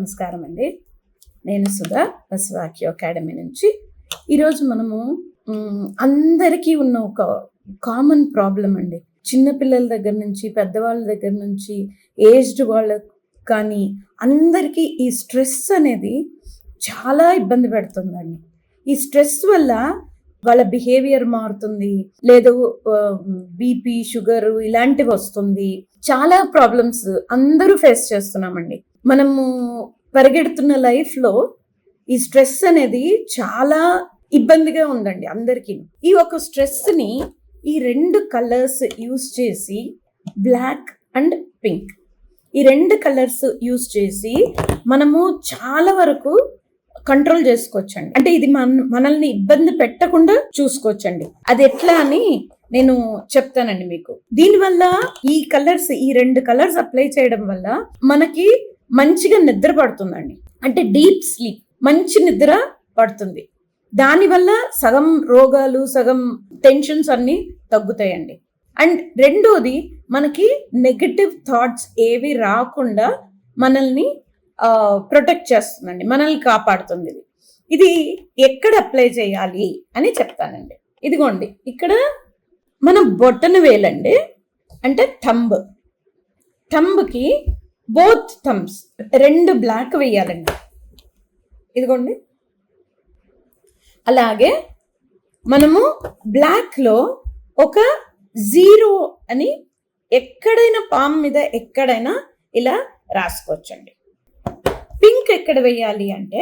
నమస్కారం అండి. నేను సుధా బస్వాక్యో అకాడమీ నుంచి. ఈరోజు మనము అందరికీ ఉన్న ఒక కామన్ ప్రాబ్లం అండి. చిన్నపిల్లల దగ్గర నుంచి పెద్దవాళ్ళ దగ్గర నుంచి ఏజ్డ్ వాళ్ళ కానీ అందరికీ ఈ స్ట్రెస్ అనేది చాలా ఇబ్బంది పెడుతుందండి. ఈ స్ట్రెస్ వల్ల వాళ్ళ బిహేవియర్ మారుతుంది. లేదు బీపీ షుగర్ ఇలాంటివి వస్తుంది. చాలా ప్రాబ్లమ్స్ అందరూ ఫేస్ చేస్తున్నామండి. మనము పరిగెడుతున్న లైఫ్లో ఈ స్ట్రెస్ అనేది చాలా ఇబ్బందిగా ఉందండి అందరికీ. ఈ ఒక స్ట్రెస్ని ఈ రెండు కలర్స్ యూస్ చేసి బ్లాక్ అండ్ పింక్ ఈ రెండు కలర్స్ యూస్ చేసి మనము చాలా వరకు కంట్రోల్ చేసుకోవచ్చండి. అంటే ఇది మన మనల్ని ఇబ్బంది పెట్టకుండా చూసుకోవచ్చండి. అది ఎట్లా అని నేను చెప్తానండి మీకు. దీనివల్ల ఈ కలర్స్ ఈ రెండు కలర్స్ అప్లై చేయడం వల్ల మనకి మంచిగా నిద్ర పడుతుందండి. అంటే డీప్ స్లీప్ మంచి నిద్ర పడుతుంది. దానివల్ల సగం రోగాలు సగం టెన్షన్స్ అన్నీ తగ్గుతాయండి. అండ్ రెండోది మనకి నెగటివ్ థాట్స్ ఏవి రాకుండా మనల్ని ప్రొటెక్ట్ చేస్తుందండి. మనల్ని కాపాడుతుంది ఇది. ఇది ఎక్కడ అప్లై చేయాలి అని చెప్తానండి. ఇదిగోండి ఇక్కడ మన బొట్టన వేలండి. అంటే థంబ్. థంబ్కి బోత్ థంబ్స్ రెండు బ్లాక్ వేయాలండి. ఇదిగోండి. అలాగే మనము బ్లాక్లో ఒక జీరో అని ఎక్కడైనా పామ్ మీద ఎక్కడైనా ఇలా రాసుకోవచ్చండి. పింక్ ఎక్కడ వేయాలి అంటే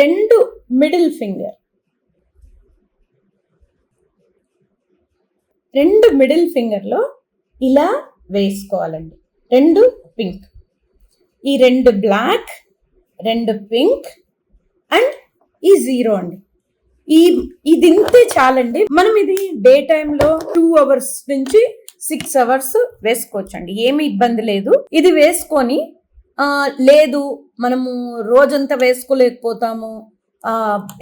రెండు మిడిల్ ఫింగర్. రెండు మిడిల్ ఫింగర్లో ఇలా వేసుకోవాలండి. రెండు పింక్. ఈ రెండు బ్లాక్ రెండు పింక్ అండ్ ఈ జీరో అండి. ఈ ఇది ఇంతే చాలండి. మనం ఇది డే టైంలో టూ అవర్స్ నుంచి సిక్స్ అవర్స్ వేసుకోవచ్చు అండి ఏమి ఇబ్బంది లేదు. ఇది వేసుకొని లేదు మనము రోజంతా వేసుకోలేకపోతాము.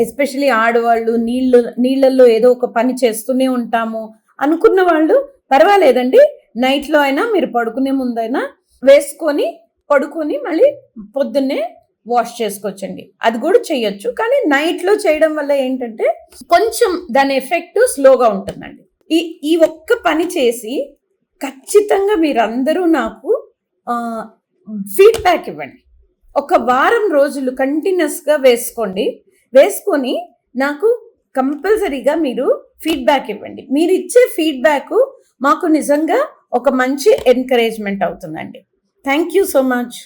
ఎస్పెషలీ ఆడవాళ్ళు నీళ్ళు నీళ్ళల్లో ఏదో ఒక పని చేస్తూనే ఉంటాము. అనుకున్న వాళ్ళు పర్వాలేదండి నైట్లో అయినా మీరు పడుకునే ముందైనా వేసుకొని పడుకొని మళ్ళీ పొద్దున్నే వాష్ చేసుకోవచ్చండి. అది కూడా చేయొచ్చు కానీ నైట్లో చేయడం వల్ల ఏంటంటే కొంచెం దాని ఎఫెక్ట్ స్లోగా ఉంటుందండి. ఈ ఈ ఒక్క పని చేసి ఖచ్చితంగా మీరందరూ నాకు ఫీడ్బ్యాక్ ఇవ్వండి. ఒక వారం రోజులు కంటిన్యూస్గా వేసుకోండి. వేసుకొని నాకు కంపల్సరీగా మీరు ఫీడ్బ్యాక్ ఇవ్వండి. మీరు ఇచ్చే ఫీడ్బ్యాక్ మాకు నిజంగా ఒక మంచి ఎంకరేజ్మెంట్ అవుతుందండి. Thank you so much